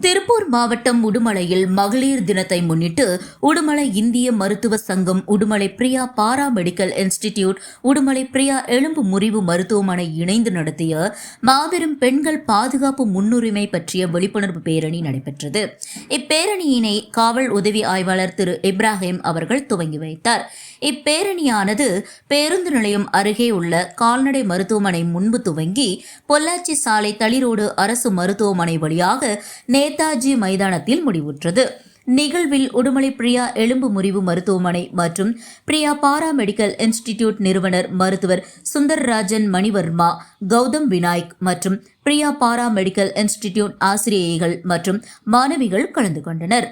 திருப்பூர் மாவட்டம் உடுமலையில் மகளிர் தினத்தை முன்னிட்டு உடுமலை இந்திய மருத்துவ சங்கம் Udumalai Priya para medical institute Udumalai Priya எலும்பு முறிவு மருத்துவமனை இணைந்து நடத்திய மாபெரும் பெண்கள் பாதுகாப்பு முன்னுரிமை பற்றிய விழிப்புணர்வு பேரணி நடைபெற்றது. இப்பேரணியினை காவல் உதவி ஆய்வாளர் திரு இப்ராஹிம் அவர்கள் துவங்கி வைத்தார். இப்பேரணியானது பேருந்து நிலையம் அருகே உள்ள கால்நடை மருத்துவமனை முன்பு துவங்கி பொள்ளாச்சி சாலை தளிரோடு அரசு மருத்துவமனை வழியாக நேதாஜி மைதானத்தில் முடிவுற்றது. நிகழ்வில் உடுமலை பிரியா எலும்பு முறிவு மருத்துவமனை மற்றும் பிரியா பாரா மெடிக்கல் இன்ஸ்டிடியூட் நிறுவனர் மருத்துவர் சுந்தர்ராஜன் மணிவர்மா கௌதம் விநாயக் மற்றும் பிரியா பாரா மெடிக்கல் இன்ஸ்டிடியூட் ஆசிரியைகள் மற்றும் மாணவிகள் கலந்து கொண்டனர்.